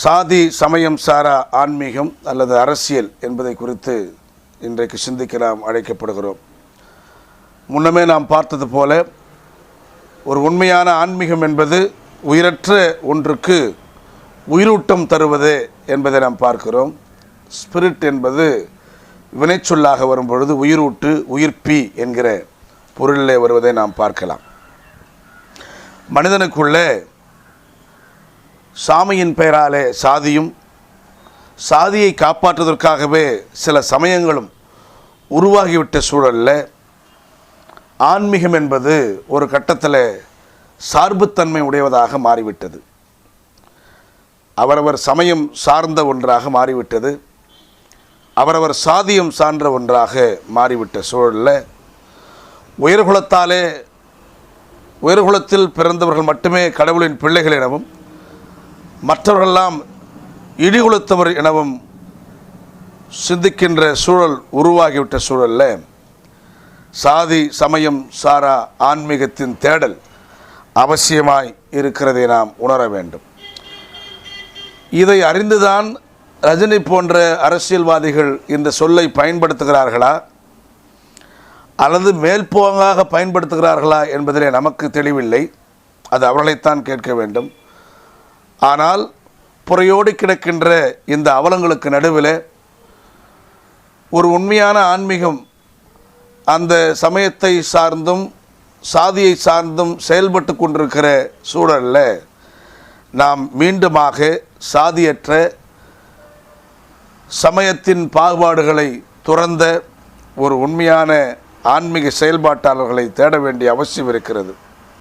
சாதி சமயம் சாரா ஆன்மீகம் அல்லது அரசியல் என்பதை குறித்து இன்றைக்கு சிந்திக்க நாம் அழைக்கப்படுகிறோம். முன்னமே நாம் பார்த்தது போல ஒரு உண்மையான ஆன்மீகம் என்பது உயிரற்ற ஒன்றுக்கு உயிரூட்டம் தருவது என்பதை நாம் பார்க்கிறோம். ஸ்பிரிட் என்பது வினைச்சொல்லாக வரும்பொழுது உயிரூட்டு உயிர்ப்பி என்கிற பொருளில் வருவதை நாம் பார்க்கலாம். மனிதனுக்குள்ளே சாமியின் பெயராலே சாதியும் சாதியை காப்பாற்றுவதற்காகவே சில சமயங்களும் உருவாகிவிட்ட சூழலில் ஆன்மீகம் என்பது ஒரு கட்டத்தில் சார்புத்தன்மை உடையவதாக மாறிவிட்டது. அவரவர் சமயம் சார்ந்த ஒன்றாக மாறிவிட்டது. அவரவர் சாதியம் சார்ந்த ஒன்றாக மாறிவிட்ட சூழலில் உயர்குலத்தாலே உயர்குலத்தில் பிறந்தவர்கள் மட்டுமே கடவுளின் பிள்ளைகள் எனவும் மற்றவர்களெல்லாம் இடிகுலத்தவர் எனவும் சிந்திக்கின்ற சூழல் உருவாகிவிட்ட சூழலில் சாதி சமயம் சாரா ஆன்மீகத்தின் தேடல் அவசியமாய் இருக்கிறதை நாம் உணர வேண்டும். இதை அறிந்துதான் ரஜினி போன்ற அரசியல்வாதிகள் இந்த சொல்லை பயன்படுத்துகிறார்களா? அல்லது மேல்போங்காக பயன்படுத்துகிறார்களா என்பதிலே நமக்கு தெளிவில்லை. அது அவர்களைத்தான் கேட்க வேண்டும். ஆனால் புறையோடி கிடக்கின்ற இந்த அவலங்களுக்கு நடுவில் ஒரு உண்மையான ஆன்மீகம் அந்த சமயத்தை சார்ந்தும் சாதியை சார்ந்தும் செயல்பட்டு கொண்டிருக்கிற சூழலில் நாம் மீண்டுமாக சாதியற்ற சமயத்தின் பாகுபாடுகளை துறந்த ஒரு உண்மையான ஆன்மீக செயல்பாட்டாளர்களை தேட வேண்டிய அவசியம் இருக்கிறது.